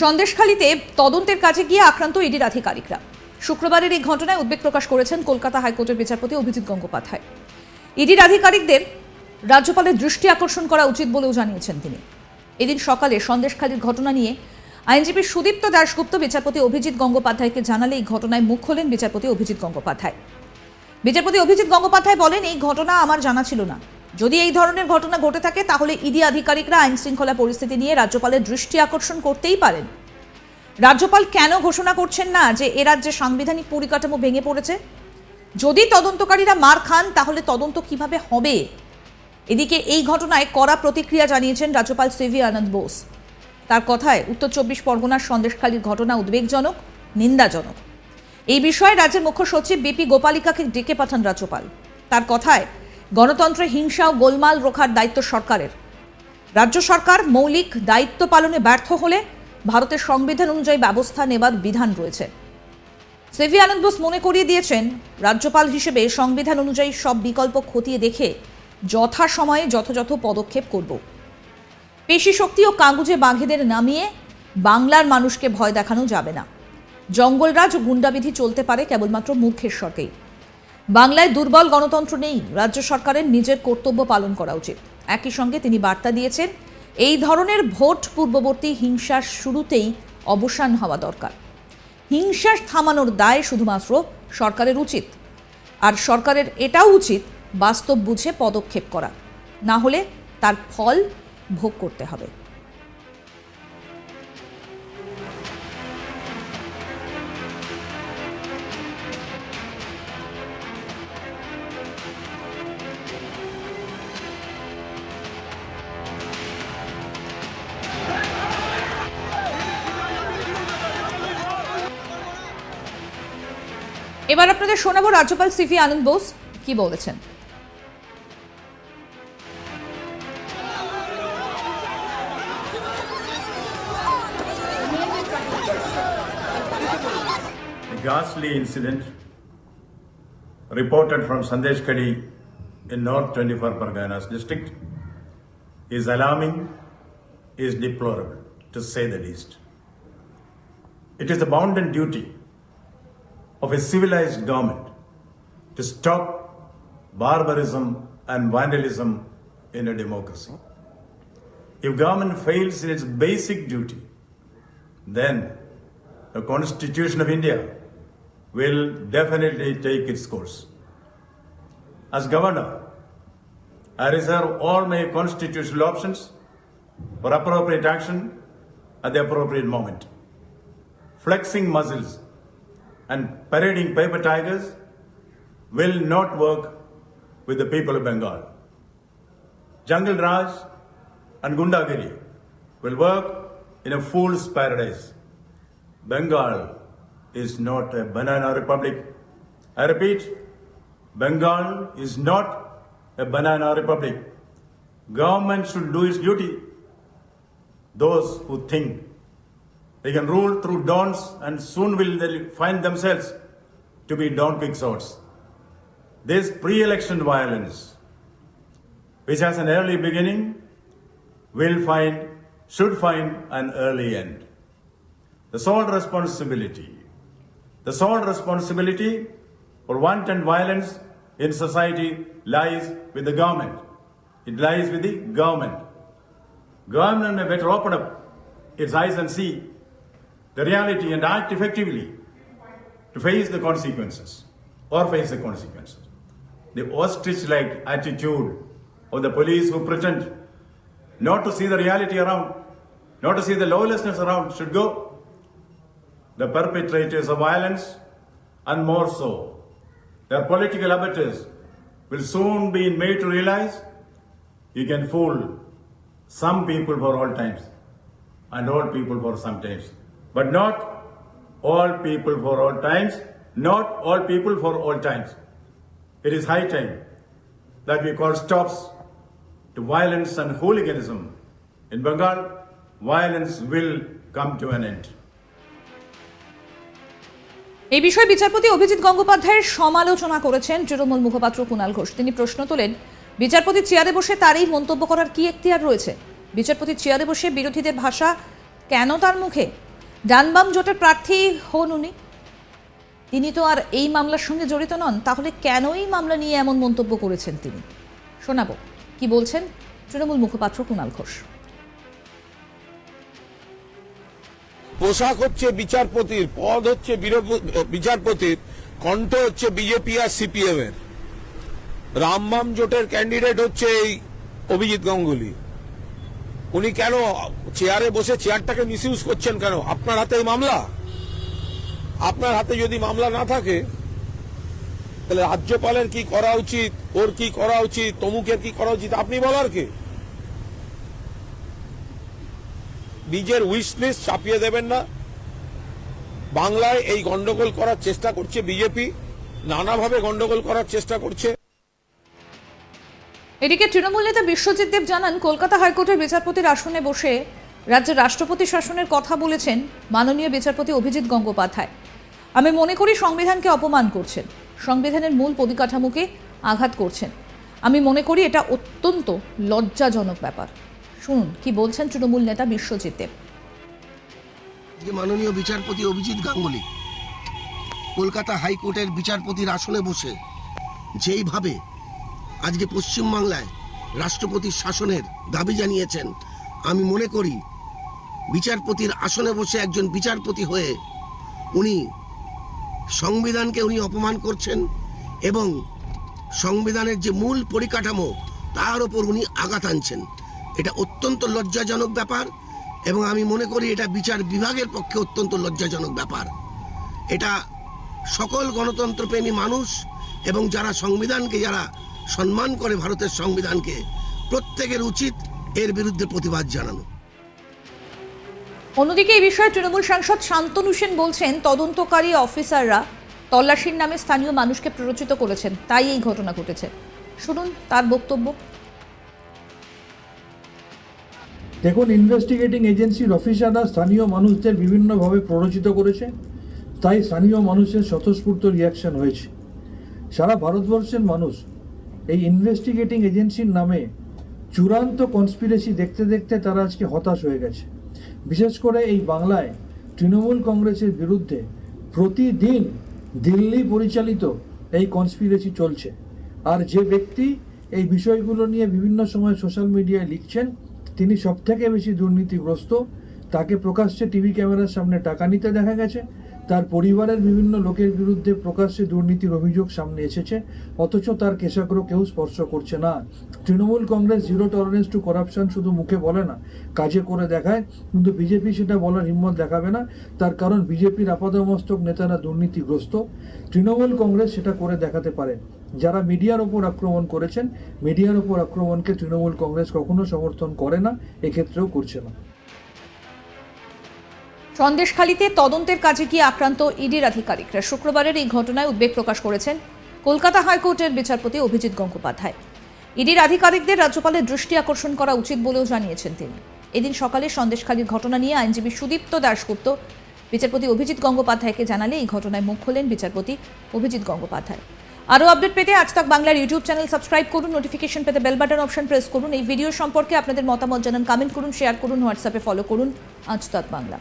সন্দেশখালীতে তদন্তের কাজে গিয়ে আক্রান্ত ইডির আধিকারিকরা। শুক্রবারের এই ঘটনায় উদ্বেগ প্রকাশ করেছেন কলকাতা হাইকোর্টের বিচারপতি অভিজিৎ গঙ্গোপাধ্যায়। ইডির আধিকারিকদের রাজ্যপালের দৃষ্টি আকর্ষণ করা উচিত বলেও জানিয়েছেন তিনি। এদিন সকালে সন্দেশখালীর ঘটনা নিয়ে আইনজীবী সুদীপ্ত দাশগুপ্ত বিচারপতি অভিজিৎ গঙ্গোপাধ্যায়কে জানালে এই ঘটনায় মুখ খোলেন বিচারপতি অভিজিৎ গঙ্গোপাধ্যায়। বিচারপতি অভিজিৎ গঙ্গোপাধ্যায় বলেন, এই ঘটনা আমার জানা ছিল না। যদি এই ধরনের ঘটনা ঘটে থাকে, তাহলে ইডি আধিকারিকরা আইন শৃঙ্খলা পরিস্থিতি নিয়ে রাজ্যপালের দৃষ্টি আকর্ষণ করতেই পারেন। রাজ্যপাল কেন ঘোষণা করছেন না যে এ রাজ্যে সাংবিধানিক পরিকাঠামো ভেঙে পড়েছে? যদি তদন্তকারীরা মার খান, তাহলে তদন্ত কীভাবে হবে? এদিকে এই ঘটনায় কড়া প্রতিক্রিয়া জানিয়েছেন রাজ্যপাল সিভি আনন্দ বোস। তার কথায় উত্তর চব্বিশ পরগনার সন্দেশখালীর ঘটনা উদ্বেগজনক, নিন্দাজনক। এই বিষয়ে রাজ্যের মুখ্য সচিব বিপি গোপালিকাকে ডেকে পাঠান রাজ্যপাল। তার কথায় গণতন্ত্রে হিংসা ও গোলমাল রোখার দায়িত্ব সরকারের। রাজ্য সরকার মৌলিক দায়িত্ব পালনে ব্যর্থ হলে ভারতের সংবিধান অনুযায়ী ব্যবস্থা নেবার বিধান রয়েছে। সিভি আনন্দ বোস মনে করিয়ে দিয়েছেন, রাজ্যপাল হিসেবে সংবিধান অনুযায়ী সব বিকল্প খতিয়ে দেখে যথাসময়ে যথাযথ পদক্ষেপ করব। পেশি শক্তি ও কাগুজে বাঘেদের নামিয়ে বাংলার মানুষকে ভয় দেখানো যাবে না। জঙ্গলরাজ ও গুন্ডাবিধি চলতে পারে কেবলমাত্র মূর্খের স্বর্গেই। বাংলায় দুর্বল গণতন্ত্র নেই। রাজ্য সরকারের নিজের কর্তব্য পালন করা উচিত। একই সঙ্গে তিনি বার্তা দিয়েছেন, এই ধরনের ভোট পূর্ববর্তী হিংসার শুরুতেই অবসান হওয়া দরকার। হিংসা থামানোর দায় শুধুমাত্র সরকারের উচিত। আর সরকারের এটাও উচিত বাস্তব বুঝে পদক্ষেপ করা। না হলে তার ফল ভোগ করতে হবে। এবার আপনাদের শোনাবো রাজ্যপাল সিভি আনন্দ বোস কি বলেছেন ghastly incident reported from Sandesh Kadi in North 24 Parganas district is alarming, is deplorable, to say the least. It is the bounden duty of a civilized government to stop barbarism and vandalism in a democracy. If government fails in its basic duty, then the Constitution of India will definitely take its course. As governor, I reserve all my constitutional options for appropriate action at the appropriate moment. Flexing muscles and parading paper tigers will not work with the people of Bengal. Jungle Raj and Gundagiri will work in a fool's paradise. Bengal is not a banana republic. I repeat, Bengal is not a banana republic. Government should do its duty. Those who think they can rule through dawns and soon will they find themselves to be Don Quixotes. This pre-election violence, which has an early beginning, will find, should find an early end. The sole responsibility, the sole responsibility for wanton violence in society lies with the government. It lies with the government. Government may better open up its eyes and see the reality and act effectively to face the consequences or face the consequences. The ostrich-like attitude of the police who pretend not to see the reality around, not to see the lawlessness around should go. The perpetrators of violence and more so, their political abettors will soon be made to realize you can fool some people for all times and all people for some times, but not all people for all times, not all people for all times. It is high time that we call stops to violence and hooliganism. In Bengal, violence will come to an end. এই বিষয়ে বিচারপতি অভিজিৎ গঙ্গোপাধ্যায়ের সমালোচনা করেছেন তৃণমূল মুখপাত্র কুণাল ঘোষ তিনি প্রশ্ন তোলেন বিচারপতি চেয়ারে বসে তারই মন্তব্য করার কি এখতিয়ার রয়েছে বিচারপতি চেয়ারে বসে বিরোধীদের ভাষা কেন তার মুখে ডানবাম জোটের প্রার্থী হন উনি। তিনি তো আর এই মামলার সঙ্গে জড়িত নন, তাহলে কেন এই মামলা নিয়ে এমন মন্তব্য করেছেন তিনি? শোনাবো, কি বলছেন তৃণমূল মুখপাত্র কুণাল ঘোষ। পোশাক হচ্ছে বিচারপতির, পদ হচ্ছে বিচারপতির, কণ্ঠ হচ্ছে বিজেপি আর সিপিএম এর রামবাম জোটের ক্যান্ডিডেট হচ্ছে এই অভিজিৎ গাঙ্গুলি। উনি কেন চেয়ারে বসে চেয়ারটাকে মিসইউজ করছেন কেন? আপনার হাতে মামলা? আপনার হাতে যদি মামলা না থাকে, তাহলে রাজ্যপালের কি করা উচিত? ওর কি করা উচিত? তমুকের কি করা উচিত? আপনি বলার কে? নিজের উইশ লিস্ট চাপিয়ে দেবেন না। বাংলায় এই গন্ডগোল করার চেষ্টা করছে বিজেপি। নানাভাবে গন্ডগোল করার চেষ্টা করছে। এদিকে তৃণমূল নেতা বিশ্বজিৎ দেব জানান, কলকাতা হাইকোর্টের বিচারপতির আসনে বসে রাজ্যের রাষ্ট্রপতি শাসনের কথা বলেছেন মাননীয় বিচারপতি অভিজিৎ গঙ্গোপাধ্যায়। আমি মনে করি সংবিধানকে অপমান করছেন, সংবিধানের মূল পরিকাঠামোকে আঘাত করছেন। আমি মনে করি এটা অত্যন্ত লজ্জাজনক ব্যাপার। শুনুন, কি বলছেন তৃণমূল নেতা বিশ্বজিৎ দেব। মাননীয় বিচারপতি অভিজিৎ গাঙ্গুলি কলকাতা হাইকোর্টের বিচারপতির আসনে বসে যেইভাবে আজকে পশ্চিমবাংলায় রাষ্ট্রপতির শাসনের দাবি জানিয়েছেন। আমি মনে করি, বিচারপতির আসনে বসে একজন বিচারপতি হয়ে উনি সংবিধানকে উনি অপমান করছেন এবং সংবিধানের যে মূল পরিকাঠামো, তার ওপর উনি আঘাত আনছেন। এটা অত্যন্ত লজ্জাজনক ব্যাপার এবং আমি মনে করি এটা বিচার বিভাগের পক্ষে অত্যন্ত লজ্জাজনক ব্যাপার। এটা সকল গণতন্ত্রপ্রেমী মানুষ এবং যারা সংবিধানকে যারা সম্মান করে ভারতের সংবিধানকে প্রত্যেকের উচিত এর বিরুদ্ধে প্রতিবাদ জানানো। অন্যদিকে এই বিষয়ে তৃণমূল সাংসদ শান্তনু সেন বলছেন তদন্তকারী অফিসাররা তল্লাশির নামে স্থানীয় মানুষকে প্ররোচিত করেছেন তাই এই ঘটনা ঘটেছে। শুনুন তার বক্তব্য। দেখুন ইনভেস্টিগেটিং এজেন্সির অফিসাররা স্থানীয় মানুষদের বিভিন্নভাবে প্ররোচিত করেছে তাই স্থানীয় মানুষের স্বতঃস্ফূর্ত রিয়াকশন হয়েছে। সারা ভারতবর্ষের মানুষ এই ইনভেস্টিগেটিং এজেন্সির নামে চূড়ান্ত কনস্পিরেসি দেখতে দেখতে তারা আজকে হতাশ হয়ে গেছে। বিশেষ করে এই বাংলায় তৃণমূল কংগ্রেসের বিরুদ্ধে প্রতিদিন দিল্লি পরিচালিত এই কনস্পিরেসি চলছে। আর যে ব্যক্তি এই বিষয়গুলো নিয়ে বিভিন্ন সময় সোশ্যাল মিডিয়ায় লিখছেন, তিনি সবথেকে বেশি দুর্নীতিগ্রস্ত। তাকে প্রকাশ্যে টিভি ক্যামেরার সামনে টাকা নিতে দেখা গেছে। তার পরিবারের বিভিন্ন লোকের বিরুদ্ধে প্রকাশ্যে দুর্নীতির অভিযোগ সামনে এসেছে, অথচ তার কেশাগ্র কেউ স্পর্শ করছে না। Trinamool Congress zero tolerance to corruption শুধু মুখে বলে না, কাজে করে দেখায়, কিন্তু বিজেপি সেটা বলার হিম্মত দেখাবে না। তার কারণ বিজেপির আপাদমস্তক নেতারা দুর্নীতিগ্রস্ত। তৃণমূল কংগ্রেস সেটা করে দেখাতে পারে। যারা মিডিয়ার ওপর আক্রমণ করেছেন, মিডিয়ার ওপর আক্রমণকে তৃণমূল কংগ্রেস কখনো সমর্থন করে না, এক্ষেত্রেও করছে না। সন্দেশখালীতে তদন্তের কাজে গিয়ে আক্রান্ত ইডির আধিকারিকরা। শুক্রবারের এই ঘটনায় উদ্বেগ প্রকাশ করেছেন কলকাতা হাইকোর্টের বিচারপতি অভিজিৎ গঙ্গোপাধ্যায়। ইডির আধিকারিকদের রাজ্যপালের দৃষ্টি আকর্ষণ করা উচিত বলেও জানিয়েছেন তিনি। এদিন সকালে সন্দেশখালীর ঘটনা নিয়ে আইনজীবী সুদীপ্ত দাশগুপ্ত, বিচারপতি অভিজিৎ গঙ্গোপাধ্যায়কে জানালে এই ঘটনায় মুখ খোলেন বিচারপতি অভিজিৎ গঙ্গোপাধ্যায়। আরও আপডেট পেতে আজ তাক বাংলার ইউটিউব চ্যানেল সাবস্ক্রাইব করুন, নোটিফিকেশন পেতে বেল বাটন অপশন প্রেস করুন। এই ভিডিও সম্পর্কে আপনাদের মতামত জানান, কমেন্ট করুন, শেয়ার করুন, হোয়াটসঅ্যাপে ফলো করুন। আজ তাক বাংলা।